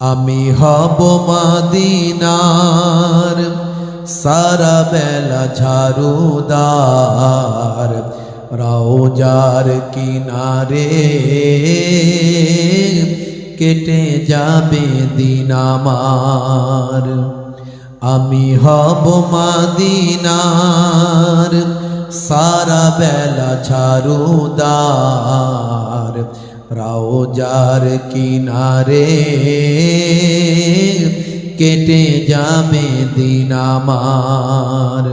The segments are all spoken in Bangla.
আমি হব মাদিনার, সারা বেলা ঝাড়ুদার, রওজার কিনারে কেটে যাবে দিন আমার। আমি হব মাদিনার, সারা বেলা ঝাড়ুদার রাওজার কিনারে কেটে যাবে দিন আমার।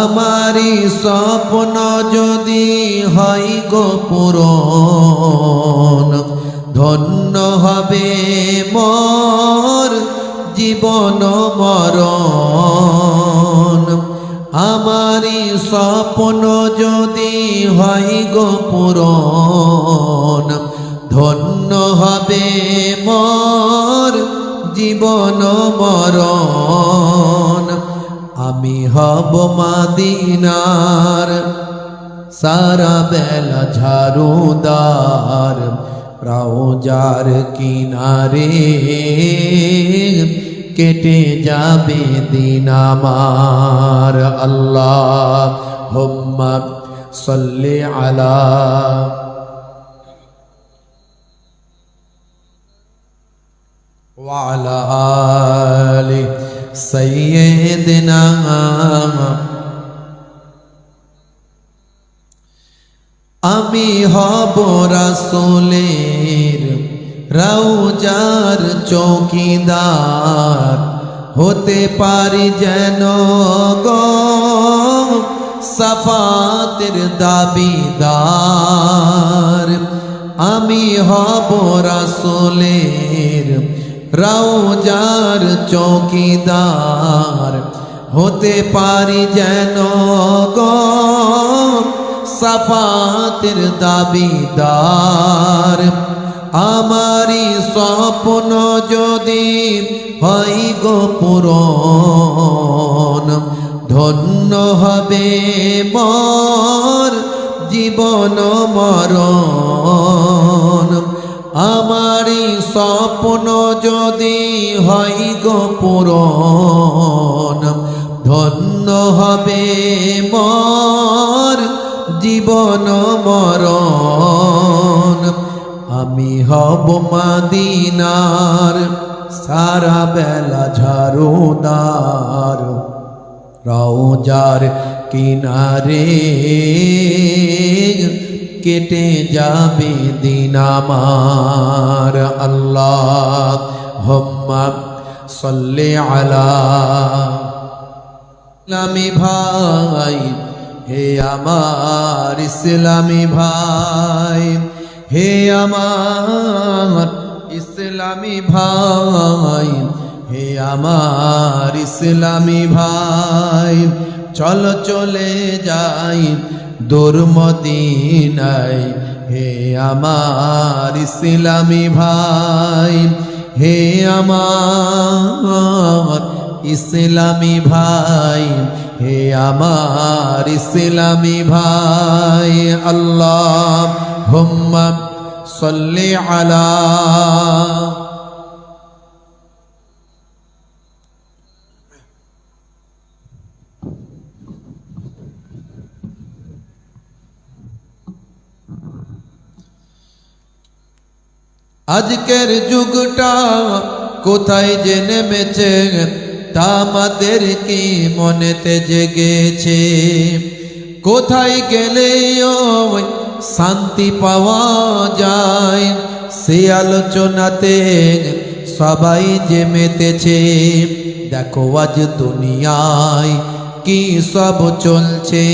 আমারি স্বপ্ন যদি হয় গো পূরণ, ধন্য হবে মোর জীবন মরণ। আমারি স্বপ্ন যদি হয় গো পূরণ, ধন্য হবে মর জীবন মরণ। আমি হব মাদিনার, সারা বেলা ঝাড়ুদার রাওজার কিনারে কেটে যাবে দিন আমার আল্লাহ হোম্মা সল্লে আলা وعلى آل سيدنا আমি হব রাসুলের রাউজার চৌকিদার হতে পারি যেন গো সাফাতের দাবিদার। আমি হব রাসুলের রাউজার চৌকিদার হতে পারি যেন গো সাফাতের দাবিদার। আমারি স্বপ্ন যদি হয় গো পুরন ধন্য হবে মর জীবন মরণ। আমারি স্বপ্ন যদি হয় গো পুরন ধন্য হবে মর জীবন মরণ। আমি হব মাদিনার, সারা বেলা ঝাড়ুদার রওজার কিনারে কেটে যাবে দিন আমার। আল্লাহ হম্মা সল্লে আলা ভাই, হে আমার ইসলামী ভাই। হে আমার ইসলামী ভাই, হে আমার ইসলামী ভাই, চল চলে যাই দুর্মদিনাই হে আমার ইসলামী ভাই, হে আমার ইসলামী ভাই, হে আমার ইসলামী ভাই আল্লাহ হুম্মা সল্লি আলা আজকের যুগটা কোথায় যে নেমেছে তা আমাদের কি মনেতে জেগেছে কোথায় গেলে ওই শান্তি পাওয়া যায়। সে আলোচনাতে সবাই যে মেতেছে, দেখো আজ দুনিয়ায় কি সব চলছে।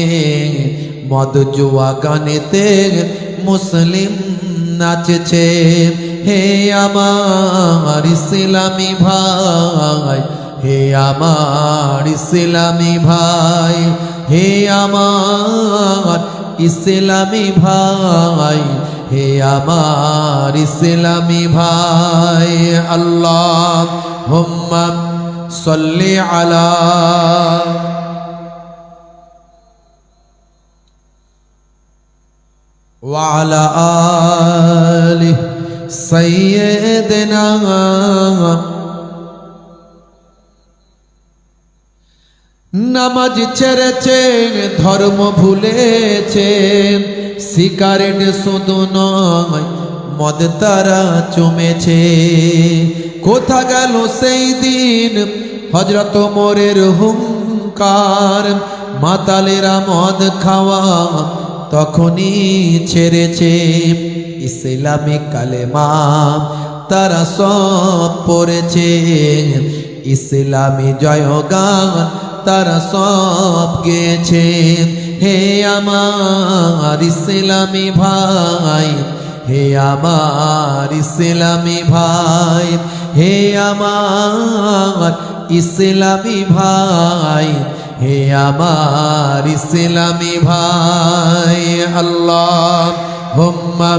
মদ জুয়া গানেতে মুসলিম নাচছে। হে আমার ইসলামী ভাই, হে আমার ইসলামী ভাই, হে আমার ইসলামী ভাই হে আমার ইসলামী ভাই আল্লাহ হুম্মা সল্লি আলা وعلى آله সৈয়দনা নামাজ ছেড়েছেন, ধর্ম ভুলেছেন সিগারেট শুধু নয়, মদ তারা চমেছে। কোথা গেল সেই দিন? হজরত মোরের হুঙ্কার, মাতালেরা মদ খাওয়া তখনই ছেড়েছে। ইসলামী কালেমা তারা সব পড়েছে। ইসলামী জয়গান তারা সব গেছে। হে আমার ইসলামী ভাই, হে আমার ইসলামী ভাই, হে আমার ইসলামী ভাই, হে আমার ইসলামী ভাই। আল্লাহ হুম্মা